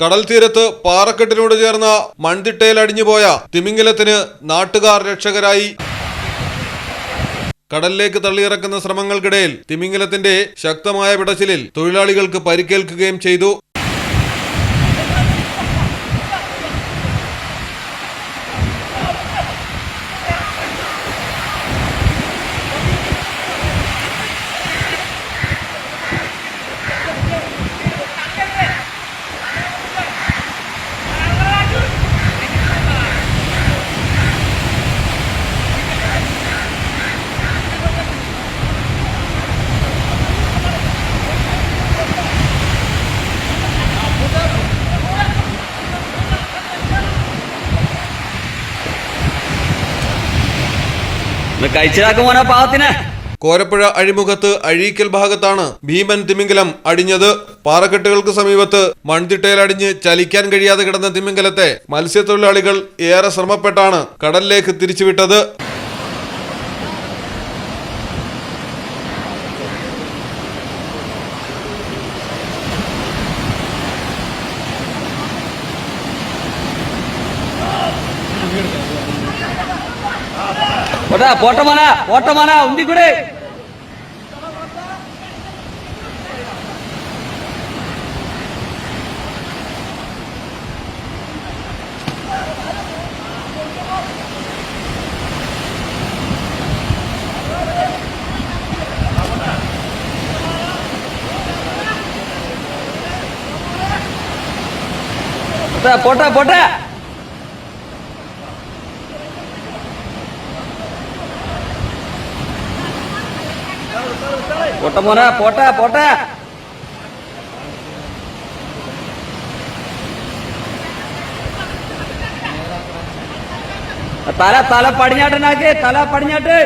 കടൽ തീരത്ത് പാറക്കെട്ടിനോട് ചേർന്ന മൺതിട്ടയിൽ അടിഞ്ഞുപോയ തിമിംഗലത്തിന് നാട്ടുകാർ രക്ഷകരായി. കടലിലേക്ക് തള്ളിയിറക്കുന്ന ശ്രമങ്ങൾക്കിടയിൽ തിമിംഗലത്തിന്റെ ശക്തമായ പിടച്ചിലിൽ തൊഴിലാളികൾക്ക് പരിക്കേൽക്കുകയും ചെയ്തു. കോരപ്പുഴ അഴിമുഖത്ത് അഴീക്കൽ ഭാഗത്താണ് ഭീമൻ തിമിംഗലം അടിഞ്ഞത്. പാറക്കെട്ടുകൾക്ക് സമീപത്ത് മൺതിട്ടയിലടിഞ്ഞ് ചലിക്കാൻ കഴിയാതെ കിടന്ന തിമിംഗലത്തെ മത്സ്യത്തൊഴിലാളികൾ ഏറെ ശ്രമപ്പെട്ടാണ് കടലിലേക്ക് തിരിച്ചുവിട്ടത്. పోటా పోటమానా పోటమానా ఉంది కూడా போட்டா போட்டா പോട്ടാ പോട്ടാ പോട്ടാ പോട്ട മോന പോട്ടാ പോട്ടാ തല തല പടിഞ്ഞാട്ടനാക്ക് തല പടിഞ്ഞാട്ട്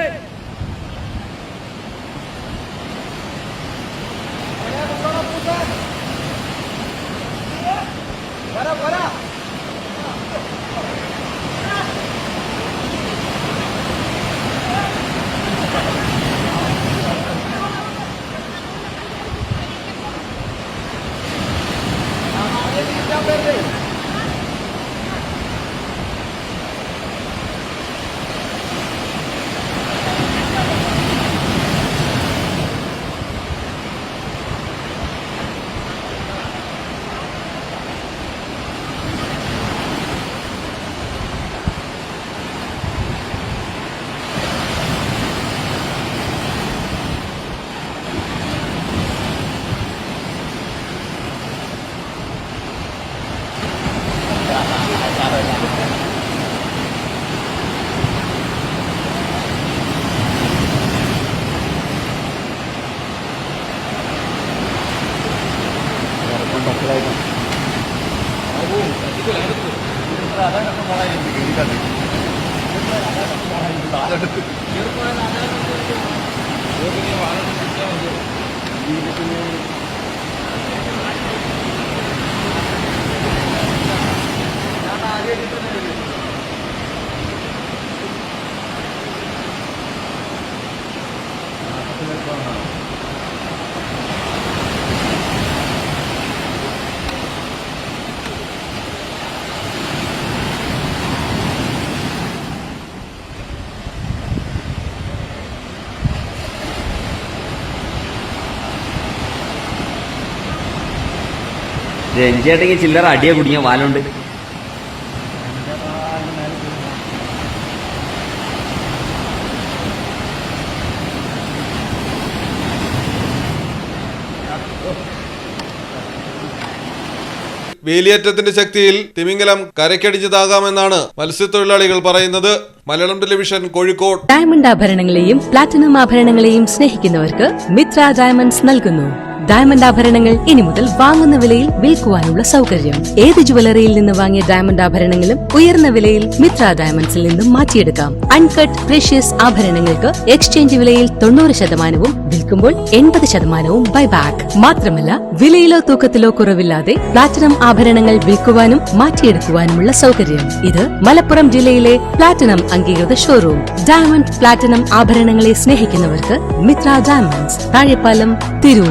ജീവിതത്തിന് രഞ്ജേട്ടെങ്കിൽ ചില്ലറ അടിയെ കുടിക്കാൻ വാലുണ്ട്. വേലിയേറ്റത്തിന്റെ ശക്തിയിൽ തിമിംഗലം കരയ്ക്കടിച്ചതാകാമെന്നാണ് മത്സ്യത്തൊഴിലാളികൾ പറയുന്നത്. മലയാളം ടെലിവിഷൻ കോഴിക്കോട്. ഡയമണ്ട് ആഭരണങ്ങളെയും പ്ലാറ്റിനം ആഭരണങ്ങളെയും സ്നേഹിക്കുന്നവർക്ക് മിത്ര ഡയമണ്ട്സ് നൽകുന്നു. ഡയമണ്ട് ആഭരണങ്ങൾ ഇനി മുതൽ വാങ്ങുന്ന വിലയിൽ വിൽക്കുവാനുള്ള സൗകര്യം. ഏത് ജുവലറിയിൽ നിന്ന് വാങ്ങിയ ഡയമണ്ട് ആഭരണങ്ങളും ഉയർന്ന വിലയിൽ മിത്ര ഡയമണ്ട്സിൽ നിന്നും മാറ്റിയെടുക്കാം. അൺകട്ട് പ്രഷ്യസ് ആഭരണങ്ങൾക്ക് എക്സ്ചേഞ്ച് വിലയിൽ തൊണ്ണൂറ് ശതമാനവും വിൽക്കുമ്പോൾ എൺപത് ശതമാനവും ബൈബാക്ക് മാത്രമല്ല വിലയിലോ തൂക്കത്തിലോ കുറവില്ലാതെ പ്ലാറ്റിനം ആഭരണങ്ങൾ വിൽക്കുവാനും മാറ്റിയെടുക്കുവാനുമുള്ള സൗകര്യം. ഇത് മലപ്പുറം ജില്ലയിലെ പ്ലാറ്റിനം അംഗീകൃത ഷോറൂം ഡയമണ്ട് പ്ലാറ്റിനം ആഭരണങ്ങളെ സ്നേഹിക്കുന്നവർക്ക് മിത്ര ഡയമണ്ട്സ് താഴെപ്പാലം തിരൂർ.